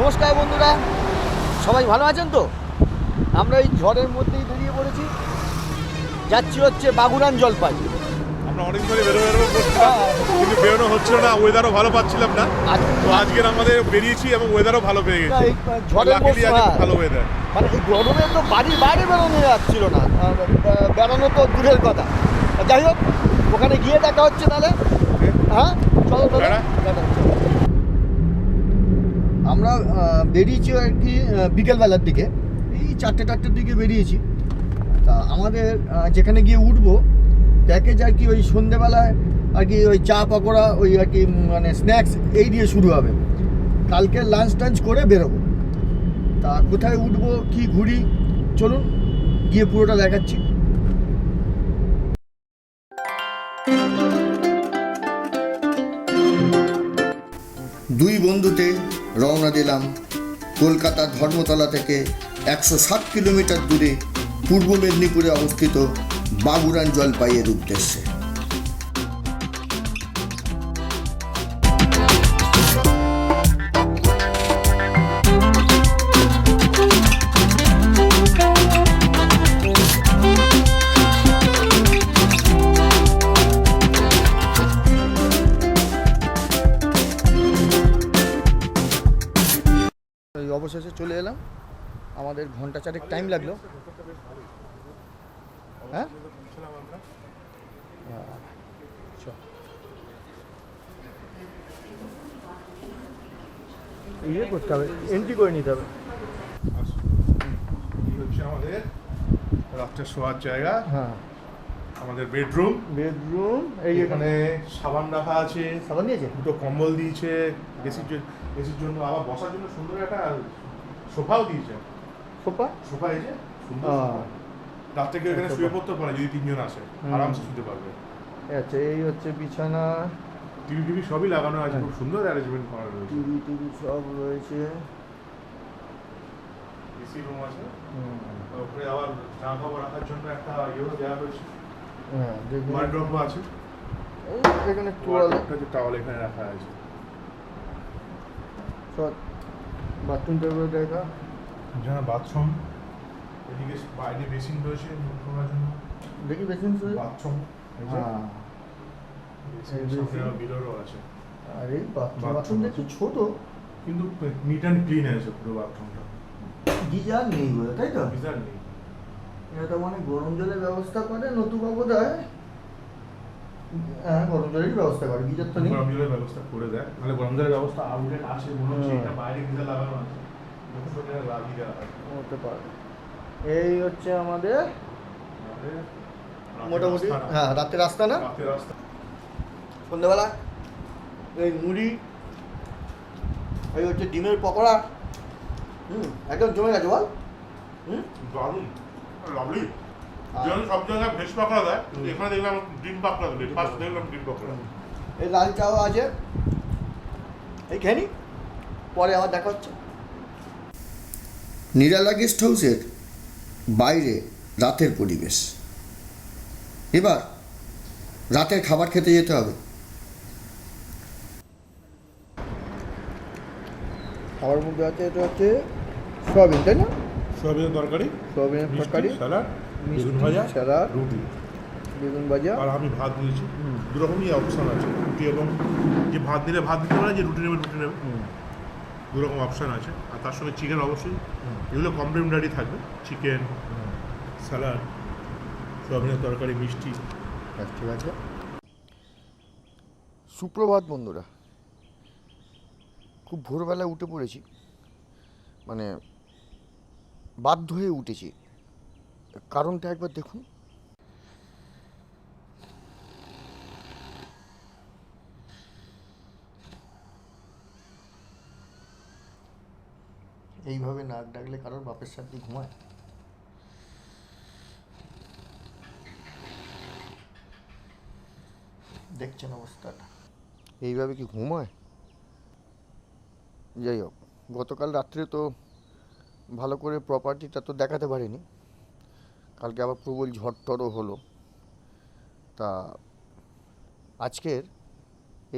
নমস্কার বন্ধুরা। সবাই ভালো আছেন তো? আমরা এই ঝড়ের মধ্যেই বেরিয়ে পড়েছি। যাচ্ছি হচ্ছে বাগুড়ান জলপাই। আমরা অনেক ধরে বেরো বেরো করছিলাম কিন্তু বেরোনো হচ্ছিল না ওয়েদারও ভালো পাচ্ছিলাম না। তো আজকের আমাদের বেরিয়েছি এবং ওয়েদারও ভালো পেয়ে গেছি। ঝড়ের হ্যাঁ, ভালো ওয়েদার মানে এই গরমে তো বাড়ির বাইরে বেরোনো যাচ্ছিল না। বেরোনো তো দূরের কথা। যাই হোক ওখানে গিয়ে দেখা হচ্ছে তাহলে। হ্যাঁ। চলো। টাটা, চলো। আমরা বেরিয়েছি আর কি বিকেলবেলার দিকে। এই চারটে চারটের দিকে বেরিয়েছি। তা আমাদের যেখানে গিয়ে উঠবো প্যাকেজ আর কি ওই সন্ধেবেলায় আর কি ওই চা পকোড়া, ওই আর কি মানে স্ন্যাক্স এই দিয়ে শুরু হবে। কালকে লাঞ্চ টাঞ্চ করে বেরোবো। তা কোথায় উঠবো, কি ঘুরি, চলুন, গিয়ে পুরোটা দেখাচ্ছি। দুই বন্ধুতে রওনা দিলাম কলকাতা ধর্মতলা থেকে একশো ষাট কিলোমিটার দূরে পূর্ব মেদিনীপুরে অবস্থিত বাগুড়ান জলপাইয়ের উদ্দেশ্যে। এই অবশেষে চলে এলাম। আমাদের ঘণ্টা চারেক টাইম লাগল। হ্যাঁ? আচ্ছা। ইয়ে করতে হবে এন্ট্রি করে নিতে হবে। এই হচ্ছে আমাদের রাত্রে শোয়ার জায়গা। হ্যাঁ। আমাদের বেডরুম বেডরুম এই এখানে সাবান রাখা আছে। সাবান দিয়েছে? দুটো কম্বল দিয়েছে। জন্য এসির জন্য আবার বসার জন্য সুন্দর একটা সোফাও দিয়েছে। সোফা? সোফা এই যে সুন্দর। রাত্রে কেউ এখানে শুয়ে পড়তে পারে যদি তিনজন আসে আরামসে শুতে পারবে। আচ্ছা এই হচ্ছে বিছানা। টিভি টিভি সবই লাগানো আছে হ্যাঁ। খুব সুন্দর অ্যারেঞ্জমেন্ট করা রয়েছে। টিভি টিভি সব রয়েছে। এসি রুম আছে। হুম। তারপরে আবার জামা কাপড় রাখার জন্য একটা ইয়েও দেওয়া হয়েছে হ্যাঁ দেখুন। ওয়ার্ড্রপও আছে। এখানে তোয়ালে একটা টাওয়াল এখানে রাখা আছে। সব বাথরুম টেবিল দেখা। বাথরুম এদিকে বাইরে বেসিন রয়েছে মুখ ধোয়ার জন্য। দেখি বেসিন বাথরুম হ্যাঁ। এই আছে। আর এই বাথরুম বাথরুম। দেখছি ছোট। কিন্তু নিট অ্যান্ড ক্লিন আছে পুরো বাথরুমটা গিজার নেই বলে তাই তো? গিজার নেই। এটা মানে গরম জলের ব্যবস্থা করে নতুবা বোধ হয় হ্যাঁ গরম জলেরই ব্যবস্থা করে গিজার তো নেই। গরম জলের ব্যবস্থা করে দেয়। মানে গরম জলের ব্যবস্থা আউটলেট আছে মনে হচ্ছে হ্যাঁ। এটা বাইরে গিজার লাগানো আছে। হতে পারে। এই হচ্ছে আমাদের মোটামুটি হ্যাঁ রাতের রাস্তা না? রাস্তা। সন্ধ্যেবেলা এই মুড়ি এই হচ্ছে ডিমের পকোড়া হুম একদম জমে গেছে বল। হুম? দারুণ লাভলি যেমন সব জায়গায় ভেজ পাকড়া দেয় এখানে দেখলাম ডিম পাকড়া ফার্স্ট দেখলাম ডিম পাকড়া। এই লাল চাও আছে। এই খেয়ে পরে আবার দেখা হচ্ছে। নিরালা গেস্ট হাউসের বাইরে রাতের পরিবেশ। এবার রাতের খাবার খেতে যেতে হবে। খাবার মধ্যে আছে এটা হচ্ছে সয়াবিন তাই না? সয়াবিনের তরকারি সয়াবিনের তরকারি। স্যালাড বেগুন ভাজা স্যালাড। রুটি। বেগুন ভাজা। আর আমি ভাত দিয়েছি। দু রকমই অপশন আছে রুটি এবং যে ভাত দিলে ভাত দিতে পারে যে রুটি নেবে রুটি নেবে। দু রকম অপশন আছে। আর তার সঙ্গে চিকেন অবশ্যই। এগুলো কমপ্লিমেন্টারি থাকবে। চিকেন স্যালাড সয়াবিনের তরকারি মিষ্টি। আচ্ছা, ঠিক আছে। সুপ্রভাত বন্ধুরা। খুব ভোরবেলায় উঠে পড়েছি। মানে বাধ্য হয়ে উঠেছি। কারণটা একবার দেখুন। এইভাবে নাক ডাকলে কারোর বাপের সাথে ঘুমায়। দেখছেন অবস্থাটা। এইভাবে কি ঘুমায়? যাই হোক, গতকাল রাত্রে তো ভালো করে প্রপার্টিটা তো দেখাতে পারিনি। কালকে আবার প্রবল ঝড় টড়ও হলো। তা আজকের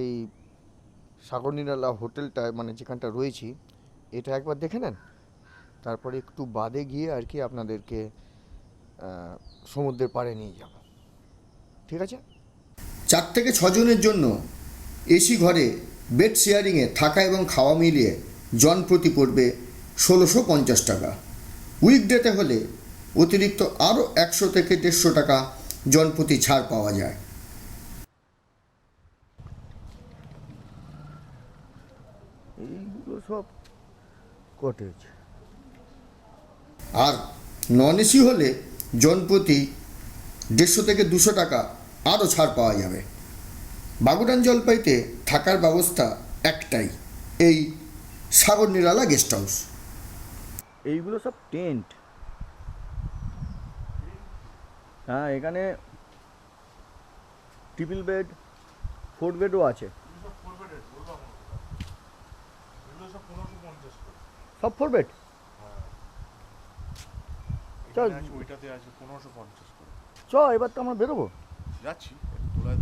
এই সাগর নিরালা হোটেলটায় মানে যেখানটা রয়েছি, এটা একবার দেখে নেন। তারপরে একটু বাদে গিয়ে আর কি আপনাদেরকে সমুদ্রের পাড়ে নিয়ে যাব। ঠিক আছে? চার থেকে ছজনের জন্য এসি ঘরে বেড শেয়ারিংয়ে থাকা এবং খাওয়া মিলিয়ে জন প্রতি পড়বে ষোলোশো পঞ্চাশ টাকা। উইকডেতে হলে অতিরিক্ত আরও একশো থেকে দেড়শো টাকা জনপ্রতি ছাড় পাওয়া যায়। এইগুলো সব কটেজ আর নন এসি হলে জনপ্রতি দেড়শো থেকে দুশো টাকা আরও ছাড় পাওয়া যাবে। বাগুড়ান জলপাইতে থাকার ব্যবস্থা একটাই এই সাগর নিরালা গেস্ট হাউস এইগুলো সব টেন্ট হ্যাঁ এখানে ট্রিপল বেড ফোর বেডও আছে। সব ফোর বেড চল। ওইটাতে আছে পনেরোশো পঞ্চাশ করে। চ এবার তো আমরা বেরোবো। যাচ্ছি তোলা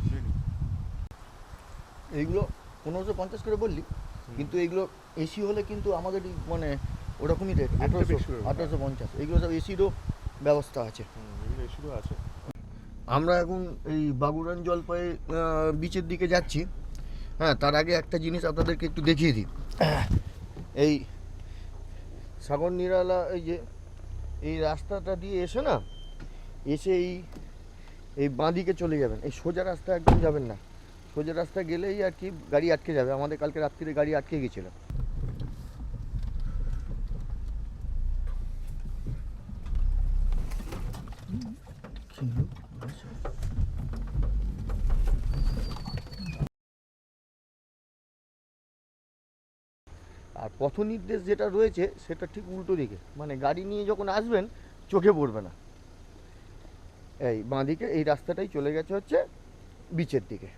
এইগুলো পনেরোশো পঞ্চাশ করে বললি কিন্তু এইগুলো এসি হলে কিন্তু আমাদের মানে ওরকমই রেট আঠারোশো আঠারোশো পঞ্চাশ। এগুলো সব এসিরও ব্যবস্থা আছে। এসিরও আছে। আমরা এখন এই বাগুড়ান জলপাই বিচের দিকে যাচ্ছি। হ্যাঁ তার আগে একটা জিনিস আপনাদেরকে একটু দেখিয়ে দিই। এই সাগর নিরালা, এই যে, এই রাস্তাটা দিয়ে এসে না, এসে এই এই বাঁদিকে চলে যাবেন। এই সোজা রাস্তা একদম যাবেন না। সোজা রাস্তা গেলেই আর কি গাড়ি আটকে যাবে। আমাদের কালকে রাত্রিরে গাড়ি আটকে গেছিল। আর পথ নির্দেশ যেটা রয়েছে সেটা ঠিক উল্টো দিকে। মানে গাড়ি নিয়ে যখন আসবেন চোখে পড়বে না। এই বাঁদিকে এই রাস্তাটাই চলে গেছে হচ্ছে বিচের দিকে।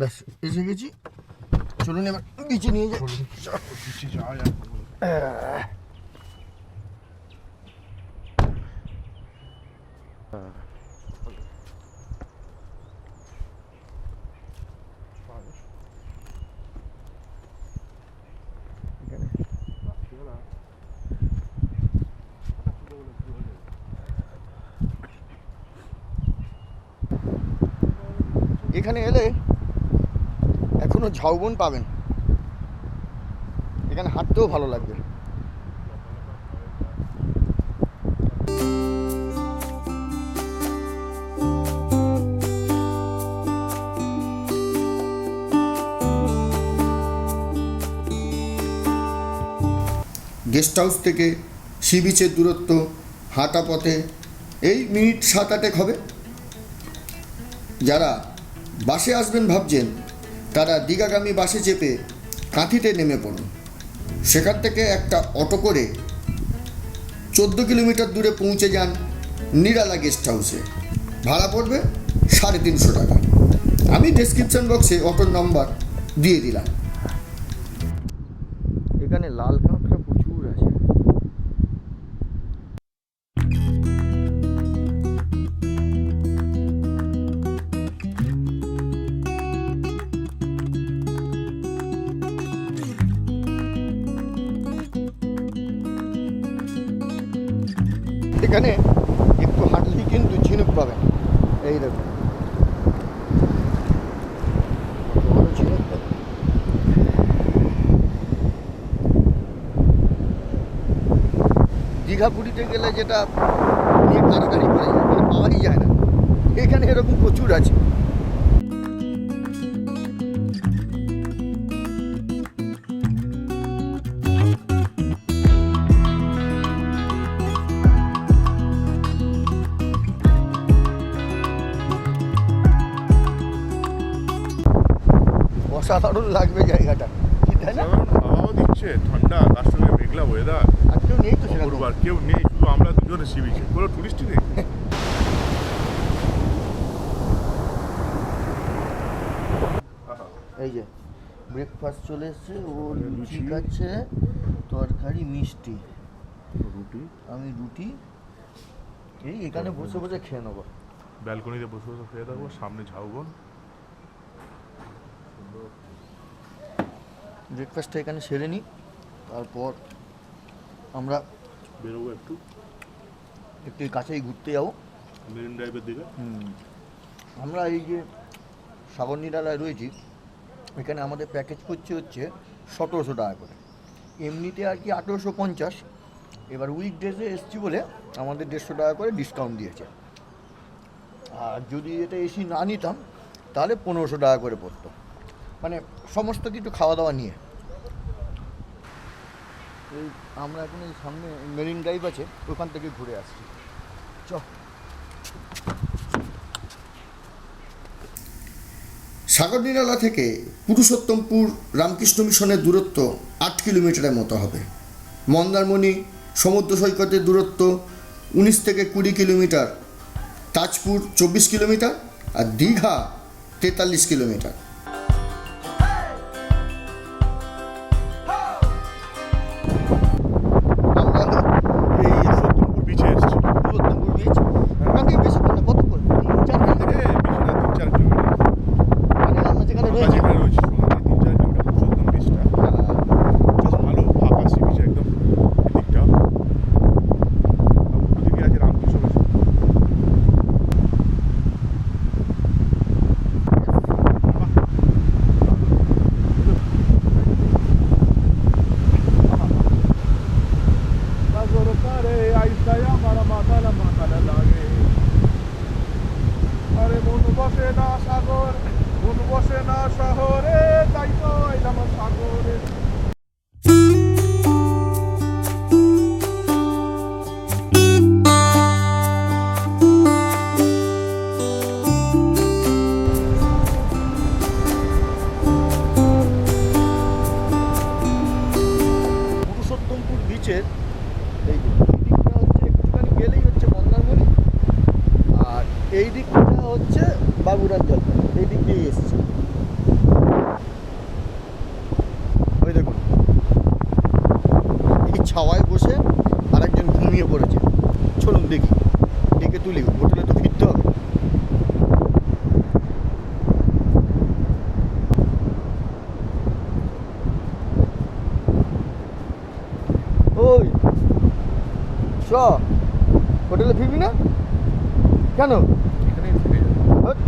ব্যাস এসে গেছি। চলুন এবার বিচে নিয়ে যাই। এখানে এলে এখনও ঝাউবন পাবেন। এখানে হাঁটতেও ভালো লাগবে। গেস্ট হাউস থেকে সি বিচের দূরত্ব হাঁটা পথে এই মিনিট সাত আটেক হবে। যারা বাসে আসবেন ভাবছেন, তারা দীঘাগামী বাসে চেপে কাঁথিতে নেমে পড়ুন। সেখান থেকে একটা অটো করে চোদ্দ কিলোমিটার দূরে পৌঁছে যান নিরালা গেস্ট হাউসে। ভাড়া পড়বে সাড়ে তিনশো টাকা। আমি ডেসক্রিপশন বক্সে অটোর নম্বর দিয়ে দিলাম। এখানে একটু হাঁটলেই কিন্তু ঝিনুক পাবেন এই দেখুন। দীঘা পুরীতে গেলে যেটা নিয়ে কারাকারি করে পাওয়াই যায় না। এখানে এরকম প্রচুর আছে। অসাধারণ লাগবে জায়গাটা। কি তাই না? হাওয়াও দিচ্ছে ঠান্ডা তার সঙ্গে মেঘলা ওয়েদার আর কেউ নেই তো সেরকম অপূর্ব আর কেউ নেই শুধু আমরা দুজনে সি বিচে কোনো টুরিস্টই নেই? এই যে ব্রেকফাস্ট চলে এসছে ও লুচি। খাচ্ছে তরকারি মিষ্টি। রুটি। আমি রুটি। এই এখানে বসে বসে খেয়ে নেব। ব্যালকনিতে বসে বসে খেয়ে থাকব সামনে ঝাউবন। ব্রেকফাস্টটা এখানে সেরে নিই তারপর আমরা বেরোবো একটু। একটু কাছেই ঘুরতে যাব। মেরিন ড্রাইভের দিকে। হুম। আমরা এই যে সাগর নিরালায় রয়েছি এখানে আমাদের প্যাকেজ করছে হচ্ছে সতেরোশো টাকা করে। এমনিতে আর কি আঠেরোশো পঞ্চাশ। এবার উইক ডেজে এসছি বলে আমাদের দেড়শো টাকা করে ডিসকাউন্ট দিয়েছে। আর যদি এটা এসি না নিতাম তাহলে পনেরোশো টাকা করে পড়তো। মানে সমস্ত কিছু খাওয়া দাওয়া নিয়ে। এই আমরা এখন এই সামনে মেরিন ড্রাইভ আছে, ওখান থেকে ঘুরে আসছি। চ। সাগর নিরালা থেকে পুরুষোত্তমপুর রামকৃষ্ণ মিশনের দূরত্ব আট কিলোমিটারের মতো হবে। মন্দারমণি, সমুদ্র সৈকতের দূরত্ব উনিশ থেকে কুড়ি কিলোমিটার, তাজপুর চব্বিশ কিলোমিটার আর দীঘা তেতাল্লিশ কিলোমিটার। সাগর মন বসে না শহরে তাই তো এলাম সাগরে। দিকটা হচ্ছে বাবুরার জল এই দিক দিয়েই এসছে। ওই দেখুন। এই ছাওয়ায় বসে আরেকজন ঘুমিয়ে পড়েছে। চলুন দেখি ডেকে তুলি, হোটেলে তো ফিরতে হবে। ওই, চ, হোটেলে ফিরবি না? কেন এখানেই থেকে যাবে হট।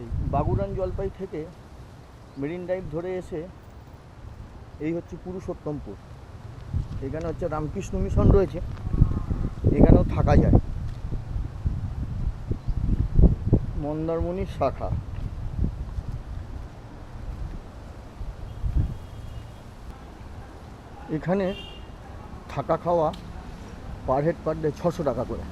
এই বাগুড়ান জলপাই থেকে মেরিন ড্রাইভ ধরে এসে এই হচ্ছে পুরুষোত্তমপুর। এখানে হচ্ছে রামকৃষ্ণ মিশন রয়েছে। এখানেও থাকা যায়। মন্দারমণির শাখা। এখানে থাকা খাওয়া পার হেড পার ডে ছশো টাকা করে।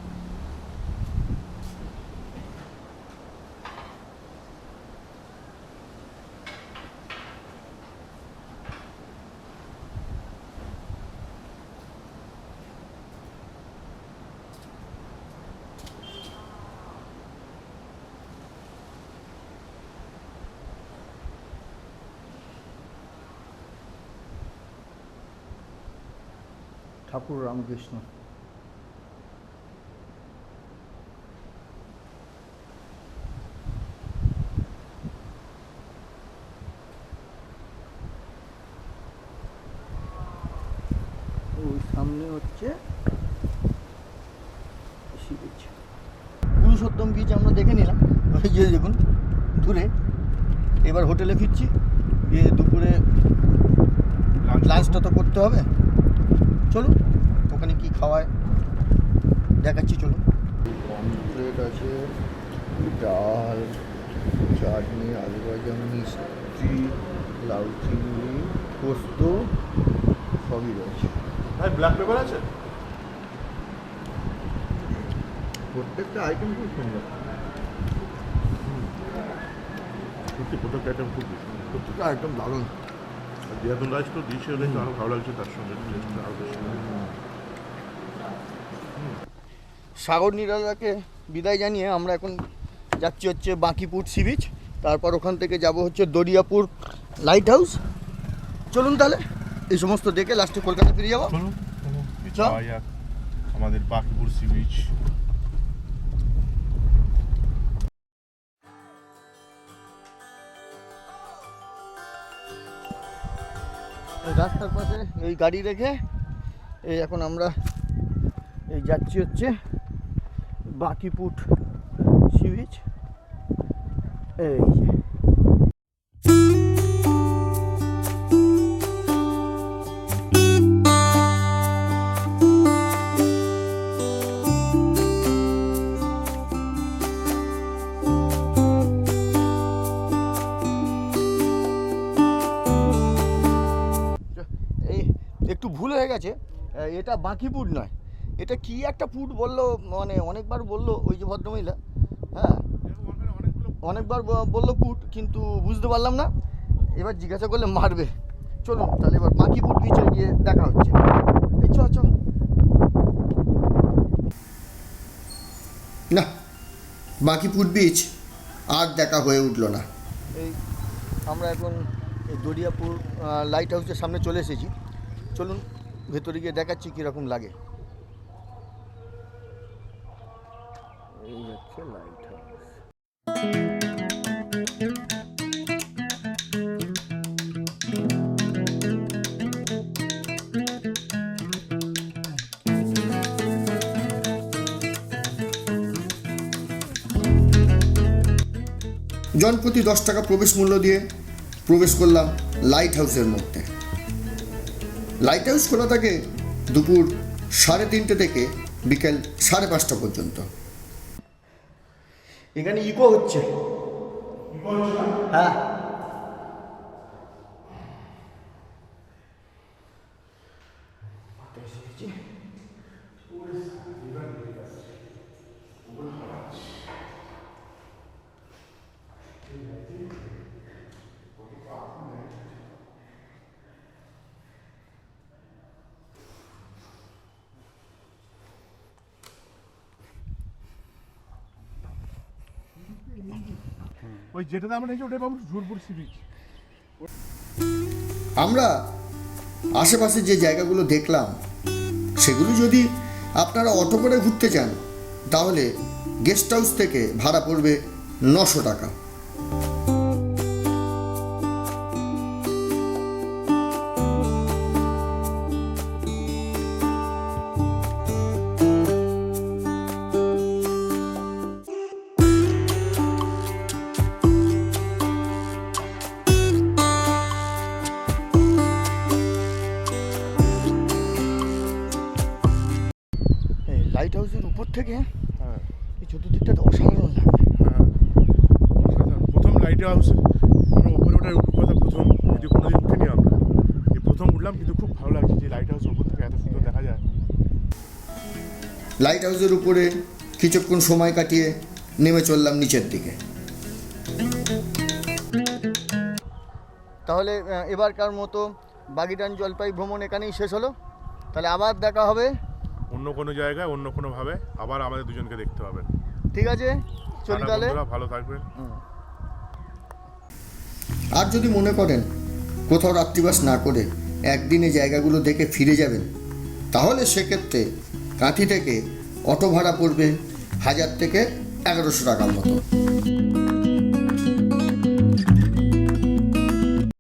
ঠাকুর রামকৃষ্ণ। ওই সামনে হচ্ছে সি বিচ পুরুষোত্তম বিচ আমরা দেখে নিলাম। ওই যে দেখুন দূরে। এবার হোটেলে ফিরছি। গিয়ে দুপুরে লাঞ্চটা তো করতে হবে। চলুন। ওখানে কি খাওয়ায়? দেখাচ্ছি চলুন। প্লেট আছে ডাল চাটনি আলু ভাজা মিষ্টি লাউ চিংড়ি পোস্ত সবই রয়েছে। ভাই ব্ল্যাক পেপার আছে? প্রত্যেকটা আইটেম খুব সুন্দর। সত্যি প্রত্যেকটা আইটেম খুব প্রত্যেকটা আইটেম দারুণ। আর দেহাতুন রাইস তো দিয়েছে আরও ভালো লাগছে তার সঙ্গে। আরও বেশি। সাগর নিরালাকে বিদায় জানিয়ে আমরা এখন যাচ্ছি হচ্ছে বাঁকিপুর সি বিচ। তারপর ওখান থেকে যাব হচ্ছে দরিয়াপুর লাইট হাউস। চলুন তাহলে এই সমস্ত দেখে লাস্টে কলকাতা ফিরে যাব। আমাদের বাঁকিপুর সি বিচ। রাস্তার পাশে এই গাড়ি রেখে এই এখন আমরা এই যাচ্ছি হচ্ছে বাকিপুট সি বিচ এই একটু ভুল হয়ে গেছে। এটা বাঁকিপুর নয়। এটা কি একটা পুট বলল মানে অনেকবার বলল ওই যে ভদ্রমহিলা হ্যাঁ? অনেকবার বলল পুট কিন্তু বুঝতে পারলাম না। এবার জিজ্ঞাসা করলে মারবে। চলুন তাহলে এবার বাঁকিপুর বিচে গিয়ে দেখা হচ্ছে। এই চ চ না বাঁকিপুর বিচ আর দেখা হয়ে উঠল না। এই আমরা এখন এই দরিয়াপুর লাইট হাউসের সামনে চলে এসেছি। চলুন ভেতরে গিয়ে দেখাচ্ছি কীরকম লাগে। এই হচ্ছে লাইট হাউস জনপ্রতি দশ টাকা প্রবেশ মূল্য দিয়ে প্রবেশ করলাম লাইট হাউসের মধ্যে। লাইট হাউস খোলা থাকে দুপুর সাড়ে তিনটে থেকে বিকেল সাড়ে পাঁচটা পর্যন্ত। এখানে ইকো হচ্ছে হ্যাঁ ওই যেটাতে আমরা নিয়েছি ওটাই পাবো ঝুলপুর সি বিচ আমরা আশেপাশে যে জায়গাগুলো দেখলাম, সেগুলো যদি আপনারা অটো করে ঘুরতে চান, তাহলে গেস্ট হাউস থেকে ভাড়া পড়বে নশো টাকা। লাইট হাউসের উপরে কিছুক্ষণ সময় কাটিয়ে নেমে চললাম নিচের দিকে। তাহলে এবারকার মতো বাগিটান জলপাই ভ্রমণ এখানেই শেষ হলো। তাহলে আবার দেখা হবে। অন্য কোনো জায়গায় অন্য কোনোভাবে আবার আমাদের দুজনকে দেখতে হবে ঠিক আছে চলি তাহলে। ভালো থাকবেন। আর যদি মনে করেন কোথাও রাত্রিবাস না করে একদিনে জায়গাগুলো দেখে ফিরে যাবেন তাহলে সেক্ষেত্রে কাঁথি থেকে অটো ভাড়া পড়বে হাজার থেকে এগারোশো টাকার মতো।